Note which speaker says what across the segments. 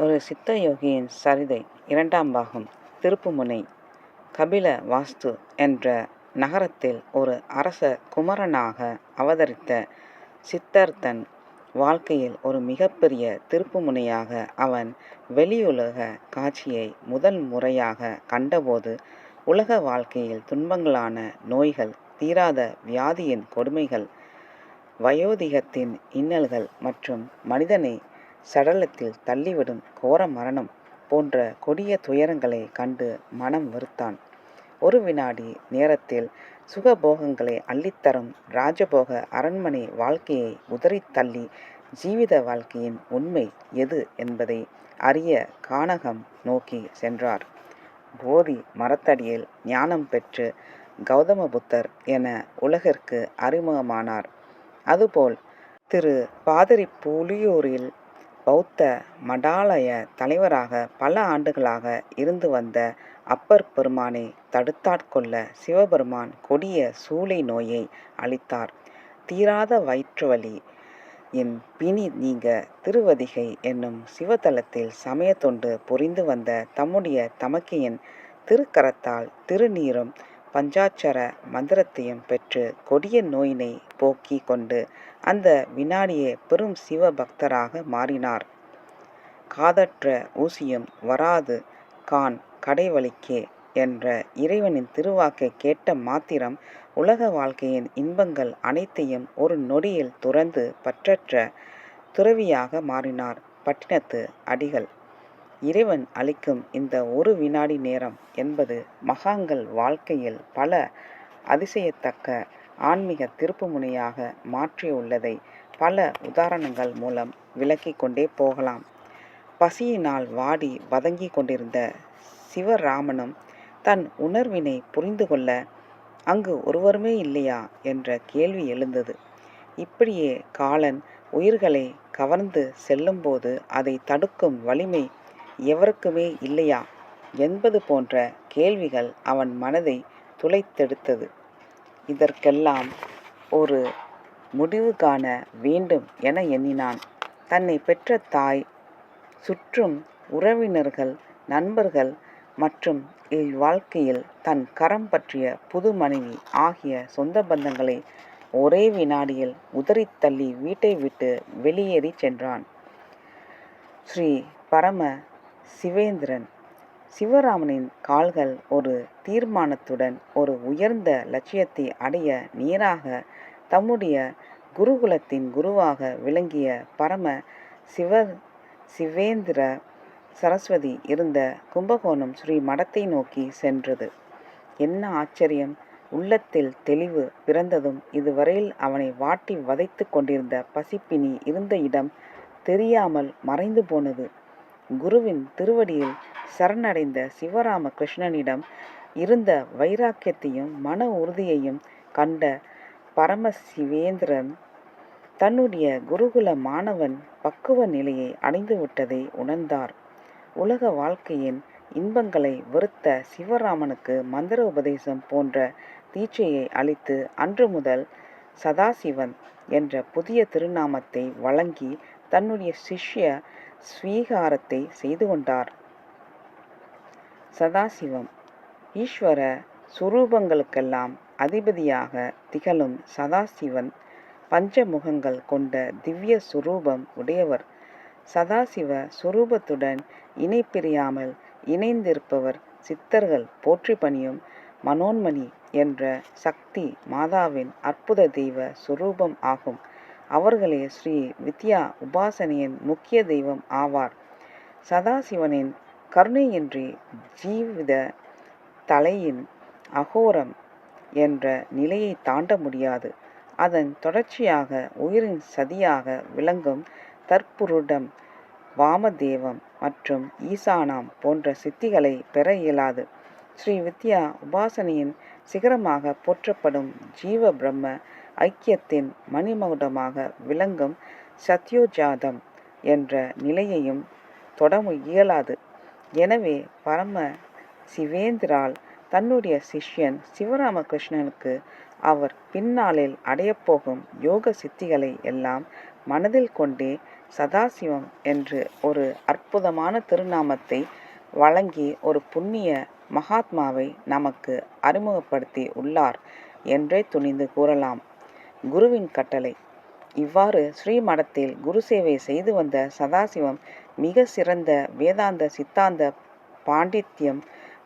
Speaker 1: ஒரு சித்த யோகியின் சரிதை இரண்டாம் பாகம் திருப்புமுனை. கபில வாஸ்து என்ற நகரத்தில் ஒரு அரச குமரனாக அவதரித்த சித்தர் தன் வாழ்க்கையில் ஒரு மிகப்பெரிய திருப்புமுனையாக அவன் வெளியுலக காட்சியை முதல் முறையாக கண்டபோது உலக வாழ்க்கையில் துன்பங்களான நோய்கள் தீராத வியாதியின் கொடுமைகள் வயோதிகத்தின் இன்னல்கள் மற்றும் மனிதனை சடலத்தில் தள்ளிவிடும் கோர மரணம் போன்ற கொடிய துயரங்களை கண்டு மனம் வெறுத்தான். ஒரு வினாடி நேரத்தில் சுகபோகங்களை அள்ளித்தரும் ராஜபோக அரண்மனை வாழ்க்கையை உதறித் தள்ளி ஜீவித வாழ்க்கையின் உண்மை எது என்பதை அறிய கானகம் நோக்கி சென்றார். போதி மரத்தடியில் ஞானம் பெற்று கௌதம புத்தர் என உலகிற்கு அறிமுகமானார். அதுபோல் திரு பாதிரி புலியூரில் பௌத்த மடாலய தலைவராக பல ஆண்டுகளாக இருந்து வந்த அப்பர் பெருமானை தடுத்தாட்கொள்ள சிவபெருமான் கொடிய சூளை நோயை அளித்தார். தீராத வயிற்றுவலி என் பிணி நீங்க திருவதிகை என்னும் சிவதலத்தில் சமய தொண்டு புரிந்து வந்த தம்முடைய தமக்கையின் திருக்கரத்தால் திருநீரும் பஞ்சாட்சர மந்திரத்தையும் பெற்று கொடிய நோயினை போக்கி கொண்டு அந்த வினாடியே பெரும் சிவ பக்தராக மாறினார். காதற்ற ஊசியும் வராது கான் கடைவழிக்கே என்ற இறைவனின் திருவாக்கை கேட்ட மாத்திரம் உலக வாழ்க்கையின் இன்பங்கள் அனைத்தையும் ஒரு நொடியில் துறந்து பற்றற்ற துறவியாக மாறினார் பட்டினத்து அடிகள். இறைவன் அளிக்கும் இந்த ஒரு வினாடி நேரம் என்பது மகாங்கள் வாழ்க்கையில் பல அதிசயத்தக்க ஆன்மீக திருப்புமுனையாக மாற்றியுள்ளதை பல உதாரணங்கள் மூலம் விளக்கி கொண்டே போகலாம். பசியினால் வாடி வதங்கி கொண்டிருந்த சிவராமனும் தன் உணர்வினை புரிந்து கொள்ள அங்கு ஒருவருமே இல்லையா? என்ற கேள்வி எழுந்தது. இப்படியே காலன் உயிர்களை கவர்ந்து செல்லும்போது அதை தடுக்கும் வலிமை எவருக்குமே இல்லையா? என்பது போன்ற கேள்விகள் அவன் மனதை துளைத்தெடுத்தது. இதற்கெல்லாம் ஒரு முடிவு காண வேண்டும் என எண்ணினான். தன்னை பெற்ற தாய் சுற்றும் உறவினர்கள் நண்பர்கள் மற்றும் இல்வாழ்க்கையில் தன் கரம் பற்றிய புது மனைவி ஆகிய சொந்த பந்தங்களை ஒரே வினாடியில் உதறி தள்ளி வீட்டை விட்டு வெளியேறி சென்றான். ஸ்ரீ பரம சிவேந்திரன். சிவராமனின் கால்கள் ஒரு தீர்மானத்துடன் ஒரு உயர்ந்த லட்சியத்தை அடைய நேராக தம்முடைய குருகுலத்தின் குருவாக விளங்கிய பரம சிவ சிவேந்திர சரஸ்வதி இருந்த கும்பகோணம் ஸ்ரீ மடத்தை நோக்கி சென்றது. என்ன ஆச்சரியம்! உள்ளத்தில் தெளிவு பிறந்ததும் இதுவரையில் அவனை வாட்டி வதைத்து கொண்டிருந்த பசிப்பினி இருந்த இடம் தெரியாமல் மறைந்து போனது. குருவின் திருவடியில் சரணடைந்த சிவராம கிருஷ்ணனிடம் இருந்த வைராக்கியத்தையும் மன உறுதியையும் கண்ட பரமசிவேந்திரன் தன்னுடைய குருகுல மாணவன் பக்குவ நிலையை அடைந்துவிட்டதை உணர்ந்தார். உலக வாழ்க்கையின் இன்பங்களை வெறுத்த சிவராமனுக்கு மந்திர உபதேசம் போன்ற தீட்சையை அளித்து அன்று முதல் சதாசிவன் என்ற புதிய திருநாமத்தை வழங்கி தன்னுடைய சிஷ்ய ஸ்வீகாரத்தை செய்து கொண்டார். சதாசிவம். ஈஸ்வர சுரூபங்களுக்கெல்லாம் அதிபதியாக திகழும் சதாசிவன் பஞ்சமுகங்கள் கொண்ட திவ்ய சுரூபம் உடையவர். சதாசிவ சுரூபத்துடன் இணைப்பிரியாமல் இணைந்திருப்பவர் சித்தர்கள் போற்றி பணியும் மனோன்மணி என்ற சக்தி மாதாவின் அற்புத தெய்வ சுரூபம் ஆகும். அவர்களே ஸ்ரீ வித்யா உபாசனையின் முக்கிய தெய்வம் ஆவார். சதாசிவனின் கருணையின்றி ஜீவித தலையின் அகோரம் என்ற நிலையை தாண்ட முடியாது. அதன் தொடர்ச்சியாக உயிரின் சதியாக விளங்கும் தற்புருடம் வாமதேவம் மற்றும் ஈசானாம் போன்ற சித்திகளை பெற இயலாது. ஸ்ரீ வித்யா உபாசனையின் சிகரமாக போற்றப்படும் ஜீவ பிரம்ம ஐக்கியத்தின் மணிமகுடமாக விளங்கும் சத்யோஜாதம் என்ற நிலையையும் தொட இயலாது. எனவே பரம சிவேந்திரால் தன்னுடைய சிஷ்யன் சிவராமகிருஷ்ணனுக்கு அவர் பின்னாளில் அடையப்போகும் யோக சித்திகளை எல்லாம் மனதில் கொண்டே சதாசிவம் என்று ஒரு அற்புதமான திருநாமத்தை வழங்கி ஒரு புண்ணிய மகாத்மாவை நமக்கு அறிமுகப்படுத்தி உள்ளார் என்றே துணிந்து கூறலாம். குருவின் கட்டளை. இவ்வாறு ஸ்ரீமடத்தில் குரு சேவை செய்து வந்த சதாசிவம் மிக சிறந்த வேதாந்த சித்தாந்த பாண்டித்யம்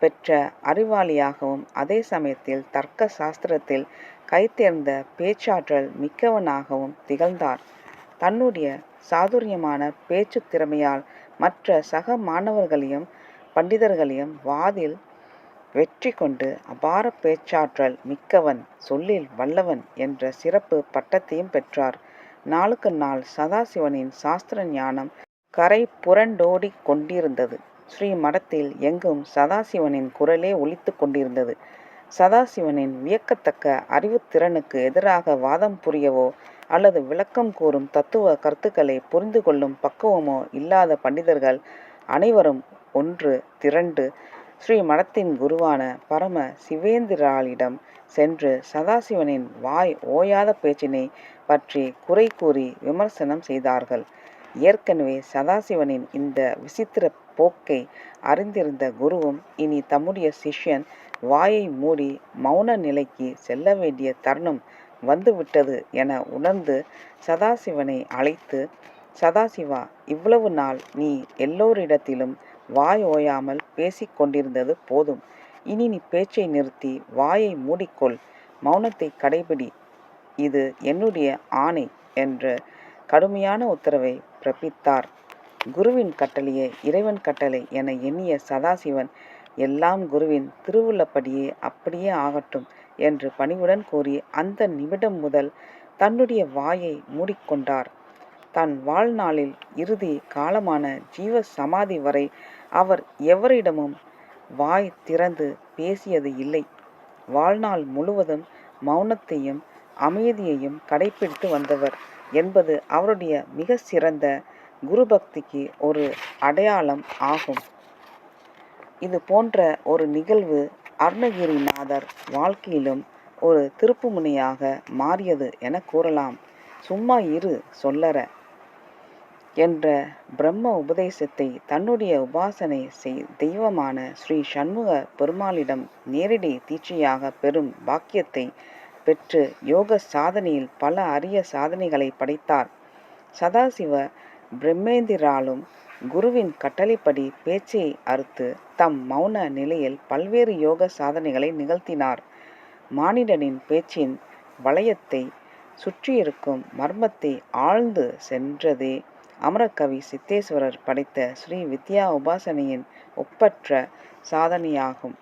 Speaker 1: பெற்ற அறிவாளியாகவும் அதே சமயத்தில் தர்க்க சாஸ்திரத்தில் கைத்தேர்ந்த பேச்சாற்றல் மிக்கவனாகவும் திகழ்ந்தார். தன்னுடைய சாதுரியமான பேச்சு திறமையால் மற்ற சக மாணவர்களையும் பண்டிதர்களையும் வாதில் வெற்றி கொண்டு அபார பேச்சாற்றல் மிக்கவன் சொல்லில் வல்லவன் என்ற சிறப்பு பட்டத்தையும் பெற்றார். நாளுக்கு நாள் சதாசிவனின் சாஸ்திர ஞானம் கரை புரண்டோடி கொண்டிருந்தது. ஸ்ரீ மடத்தில் எங்கும் சதாசிவனின் குரலே ஒலித்து கொண்டிருந்தது. சதாசிவனின் வியக்கத்தக்க அறிவுத்திறனுக்கு எதிராக வாதம் புரியவோ அல்லது விளக்கம் கூறும் தத்துவ கருத்துக்களை புரிந்து கொள்ளும் பக்குவமோ இல்லாத பண்டிதர்கள் அனைவரும் ஒன்று திரண்டு ஸ்ரீ மடத்தின் குருவான பரம சிவேந்திராளிடம் சென்று சதாசிவனின் வாய் ஓயாத பேச்சினை பற்றி குறை கூறி விமர்சனம் செய்தார்கள். ஏற்கனவே சதாசிவனின் இந்த விசித்திர போக்கை அறிந்திருந்த குருவும் இனி தம்முடைய சிஷ்யன் வாயை மூடி மௌன நிலைக்கு செல்ல வேண்டிய தருணம் வந்துவிட்டது என உணர்ந்து சதாசிவனை அழைத்து சதாசிவா இவ்வளவு நாள் நீ எல்லோரிடத்திலும் வாய் ஓயாமல் பேசிக் கொண்டிருந்தது போதும். இனி நீ பேச்சை நிறுத்தி வாயை மூடிக்கொள். மௌனத்தை கடைபிடி. இது என்னுடைய ஆணை என்று கடுமையான உத்தரவை பிறப்பித்தார். குருவின் கட்டளையே இறைவன் கட்டளை என எண்ணிய சதாசிவன் எல்லாம் குருவின் திருவுள்ளப்படியே அப்படியே ஆகட்டும் என்று பணிவுடன் கூறி அந்த நிமிடம் முதல் தன்னுடைய வாயை மூடிக்கொண்டார். தன் வாழ்நாளில் இறுதி காலமான ஜீவ சமாதி வரை அவர் எவரிடமும் வாய் திறந்து பேசியது இல்லை. வாழ்நாள் முழுவதும் மௌனத்தையும் அமைதியையும் கடைபிடித்து வந்தவர் என்பது அவருடைய மிக சிறந்த குருபக்திக்கு ஒரு அடையாளம் ஆகும். இது போன்ற ஒரு நிகழ்வு அருணகிரிநாதர் வாழ்க்கையிலும் ஒரு திருப்புமுனையாக மாறியது என கூறலாம். சும்மா இரு சொல்லற. என்ற பிரம்ம உபதேசத்தை தன்னுடைய உபாசனை செய் தெய்வமான ஸ்ரீ சண்முக பெருமாளிடம் நேரடி தீட்சையாக பெறும் பாக்கியத்தை பெற்று யோக சாதனையில் பல அரிய சாதனைகளை படைத்தார். சதாசிவ பிரம்மேந்திராலும் குருவின் கட்டளைப்படி பேச்சை அறுத்து தம் மௌன நிலையில் பல்வேறு யோக சாதனைகளை நிகழ்த்தினார். மானிடனின் பேச்சின் வளையத்தை சுற்றியிருக்கும் மர்மத்தை ஆழ்ந்து சென்றதே அமரகவி சித்தேஸ்வரர் படைத்த ஸ்ரீ வித்யா உபாசனையின் ஒப்பற்ற சாதனையாகும்.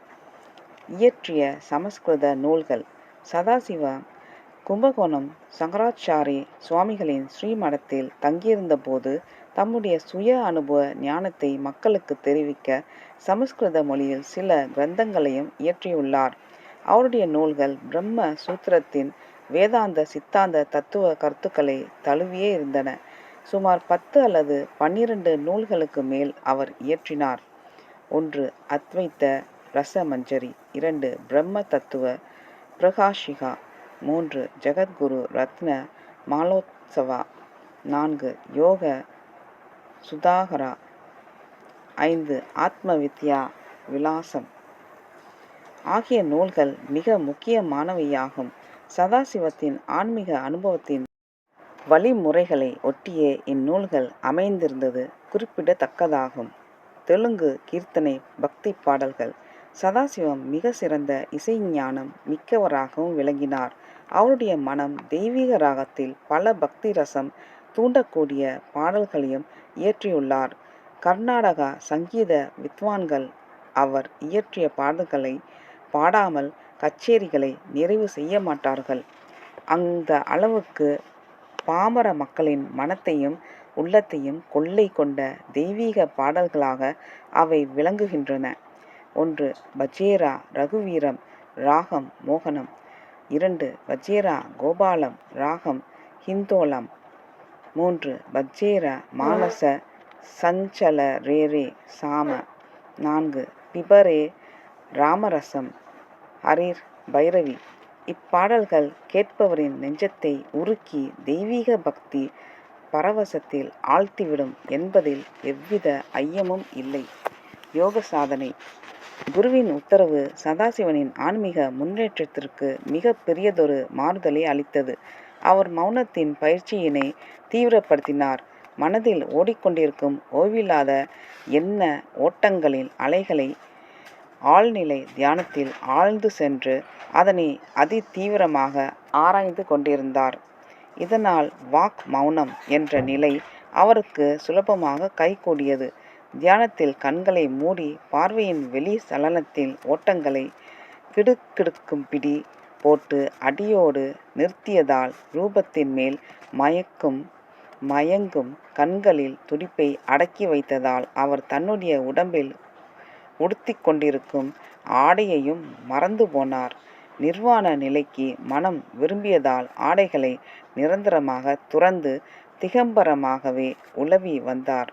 Speaker 1: இயற்றிய சமஸ்கிருத நூல்கள் சதாசிவா கும்பகோணம் சங்கராச்சாரி சுவாமிகளின் ஸ்ரீமடத்தில் தங்கியிருந்தபோது தம்முடைய சுய அனுபவ ஞானத்தை மக்களுக்கு தெரிவிக்க சமஸ்கிருத மொழியில் சில கிரந்தங்களையும் இயற்றியுள்ளார். அவருடைய நூல்கள் பிரம்ம சூத்திரத்தின் வேதாந்த சித்தாந்த தத்துவ கருத்துக்களை தழுவியே இருந்தன. சுமார் பத்து அல்லது பன்னிரண்டு நூல்களுக்கு மேல் அவர் இயற்றினார். ஒன்று அத்வைத்த ரசமஞ்சரி. இரண்டு பிரம்ம தத்துவ பிரகாஷிகா. மூன்று ஜெகத்குரு ரத்ன மாலோத்சவா. நான்கு யோக சுதாகரா. ஐந்து ஆத்ம வித்யா விலாசம். ஆகிய நூல்கள் மிக முக்கியமானவையாகும். சதாசிவத்தின் ஆன்மீக அனுபவத்தின் வழிமுறைகளை ஒட்டியே இந்நூல்கள் அமைந்திருந்தது குறிப்பிடத்தக்கதாகும். தெலுங்கு கீர்த்தனை பக்தி பாடல்கள் சதாசிவம் மிக சிறந்த இசைஞானம் மிக்கவராகவும் விளங்கினார். அவருடைய மனம் தெய்வீக ராகத்தில் பல பக்தி ரசம் தூண்டக்கூடிய பாடல்களையும் இயற்றியுள்ளார். கர்நாடகா சங்கீத வித்வான்கள் அவர் இயற்றிய பாடல்களை பாடாமல் கச்சேரிகளை நிறைவு செய்ய மாட்டார்கள். அந்த அளவுக்கு பாமர மக்களின் மனத்தையும் உள்ளத்தையும் கொள்ளை கொண்ட தெய்வீக பாடல்களாக அவை விளங்குகின்றன. ஒன்று பஜேரா ரகுவீரம் ராகம் மோகனம். இரண்டு பஜேரா கோபாலம் ராகம் ஹிந்தோலம் மூன்று பஜ்ஜேரா மானச சஞ்சல ரேரே சாம. நான்கு பிபரே ராமரசம் ஹரிர் பைரவி. இப்பாடல்கள் கேட்பவரின் நெஞ்சத்தை உருக்கி தெய்வீக பக்தி பரவசத்தில் ஆழ்த்திவிடும் என்பதில் எவ்வித ஐயமும் இல்லை. யோக சாதனை குருவின் உத்தரவு சதாசிவனின் ஆன்மீக முன்னேற்றத்திற்கு மிக பெரியதொரு மாறுதலை அளித்தது. அவர் மௌனத்தின் பயிற்சியினை தீவிரப்படுத்தினார். மனதில் ஓடிக்கொண்டிருக்கும் ஓய்வில்லாத எண்ண ஓட்டங்களின் அலைகளை ஆழ்நிலை தியானத்தில் ஆழ்ந்து சென்று அதனை அதி தீவிரமாக ஆராய்ந்து கொண்டிருந்தார். இதனால் வாக் மௌனம் என்ற நிலை அவருக்கு சுலபமாக கைகூடியது. தியானத்தில் கண்களை மூடி பார்வையின் வெளி சலனத்தில் ஓட்டங்களை கிடுக்கிடுக்கும் பிடி போட்டு அடியோடு நிறுத்தியதால் ரூபத்தின் மேல் மயக்கும் மயங்கும் கண்களில் துடிப்பை அடக்கி வைத்ததால் அவர் தன்னுடைய உடம்பில் உடுத்திக் கொண்டிருக்கும் ஆடையையும் மறந்து போனார். நிர்வாண நிலைக்கு மனம் விரும்பியதால் ஆடைகளை நிரந்தரமாக துறந்து திகம்பரமாகவே உலவி வந்தார்.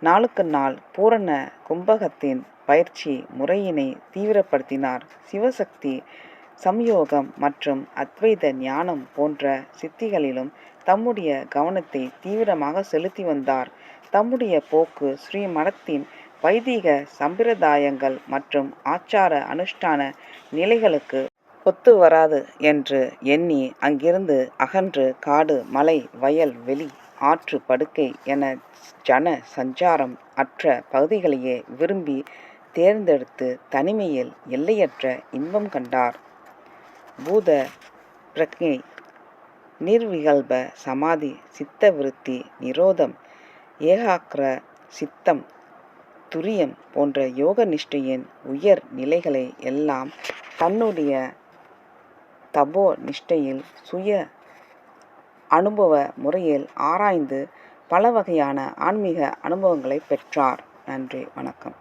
Speaker 1: நாளுக்கு நாள் பூரண கும்பகத்தின் பயிற்சி முறையினை தீவிரப்படுத்தினார். சிவசக்தி சம்யோகம் மற்றும் அத்வைத ஞானம் போன்ற சித்திகளிலும் தம்முடைய கவனத்தை தீவிரமாக செலுத்தி வந்தார். தம்முடைய போக்கு ஸ்ரீ மடத்தின் வைதீக சம்பிரதாயங்கள் மற்றும் ஆச்சார அனுஷ்டான நிலைகளுக்கு ஒத்து வராது என்று எண்ணி அங்கிருந்து அகன்று காடு மலை வயல் வெளி ஆற்று படுக்கை என ஜன சஞ்சாரம் அற்ற பகுதிகளையே விரும்பி தேர்ந்தெடுத்து தனிமையில் எல்லையற்ற இன்பம் கண்டார். பூத பிரக்ஞை நிர்விகல்ப சமாதி சித்த விருத்தி நிரோதம் ஏகாக்கிர சித்தம் துரியம் போன்ற யோக நிஷ்டையின் உயர் நிலைகளை எல்லாம் தன்னுடைய தபோ நிஷ்டையில் சுய அனுபவ முறையில் ஆராய்ந்து பல வகையான ஆன்மீக அனுபவங்களைப் பெற்றார். நன்றி வணக்கம்.